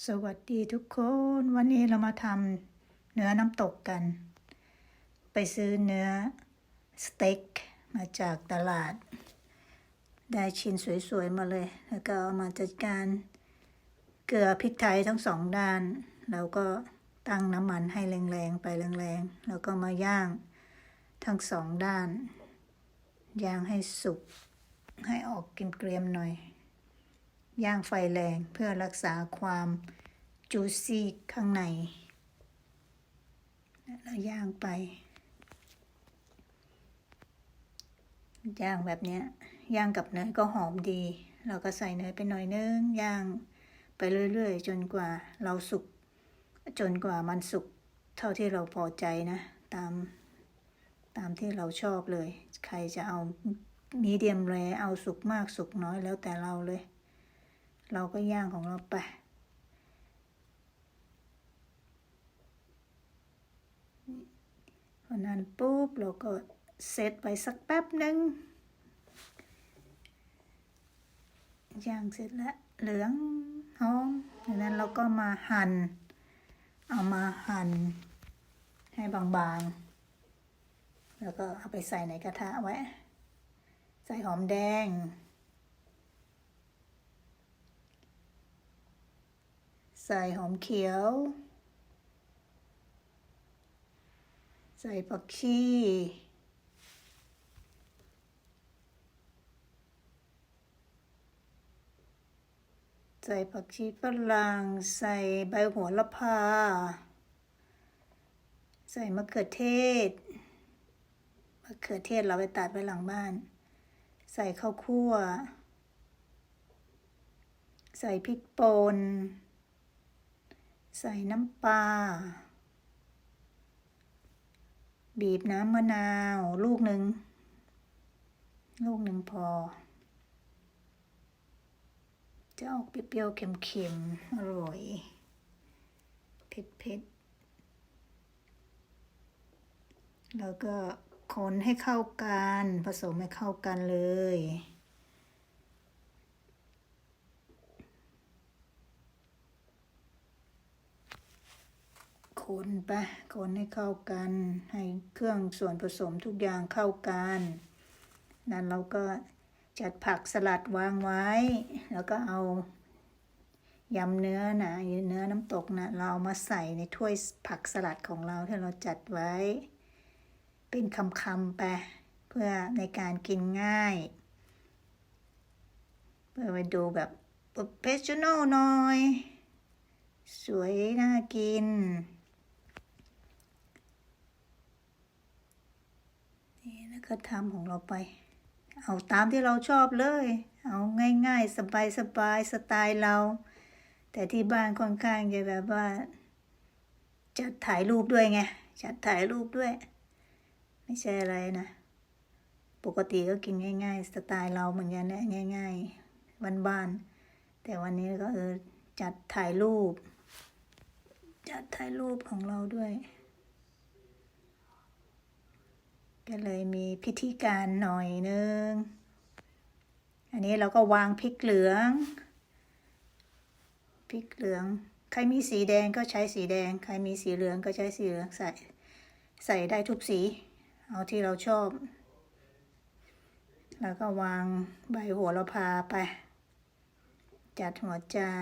สวัสดีทุกคน วันนี้เรามาทำเนื้อน้ำตกกัน ไปซื้อเนื้อสเต็กมาจากตลาด ได้ชิ้นสวยๆมาเลย แล้วก็เอามาจัดการเกลือพริกไทยทั้งสองด้าน แล้วก็ตั้งน้ำมันให้แรงๆ ไปแรงๆ แล้วก็มาย่างทั้งสองด้าน ย่างให้สุก ให้ออกเกรียมๆหน่อย ย่างไฟแรงเพื่อรักษาความจูซี่ข้างใน แล้วย่างไป ย่างแบบเนี้ยย่างกับเนยก็หอมดี เราก็ใส่เนยไปหน่อยนึง ย่างไปเรื่อยๆ จนกว่าเราสุก จนกว่ามันสุกเท่าที่เราพอใจนะ ตามตามที่เราชอบเลย ใครจะเอามีเดียมแรเอาสุกมากสุกน้อยแล้วแต่เราเลย เราก็ย่างของเราไป พอนั้นปุ๊บเราก็เซตไปสักแป๊บหนึ่งย่างเสร็จแล้วเหลืองหอมจากนั้นเราก็มาหั่น เอามาหั่นให้บางๆ แล้วก็เอาไปใส่ในกระทะไว้ ใส่หอมแดง ใส่หอมเขียว ใส่ผักชีใส่ผักชีฝรั่งใส่ใบโหัวละพา ใส่มะเขือเทศมะเขือเทศเราไปตัดไว้หลังบ้าน ใส่ข้าวคั่ว ใส่พริกป่น ใส่น้ำปลา บีบน้ำมะนาว ลูกหนึ่ง ลูกหนึ่งพอ จะออกเปรี้ยวๆเค็มๆ อร่อย เผ็ดๆ แล้วก็คนให้เข้ากัน ผสมให้เข้ากันเลย คนไปคนให้เข้ากัน ให้เครื่องส่วนผสมทุกอย่างเข้ากัน นั้นเราก็จัดผักสลัดวางไว้ แล้วก็เอายำเนื้อนะเนื้อน้ำตกนะเราเอามาใส่ในถ้วยผักสลัดของเราที่เราจัดไว้ เป็นคำๆไปเพื่อในการกินง่าย เพื่อไปดูแบบโปรเฟชชั่นอลหน่อย สวยน่ากิน แล้วก็ทำของเราไป เอาตามที่เราชอบเลย เอาง่ายๆ สบายๆสสไตล์เรา แต่ที่บ้านค่อนข้างจะแบบว่า จัดถ่ายรูปด้วยไง จัดถ่ายรูปด้วย ไม่ใช่อะไรนะ ปกติก็กินง่าย ๆ สไตล์เราเหมือนกันนะง่าย ๆ วันบ้าน แต่วันนี้ก็เออจัดถ่ายรูป จัดถ่ายรูปของเราด้วย ก็เลยมีพิธีการหน่อยนึง อันนี้เราก็วางพริกเหลือง พริกเหลือง ใครมีสีแดงก็ใช้สีแดง ใครมีสีเหลืองก็ใช้สีเหลืองใส่ ใส่ได้ทุกสี เอาที่เราชอบ แล้วก็วางใบโหัวละพาไป จัดหัวจาน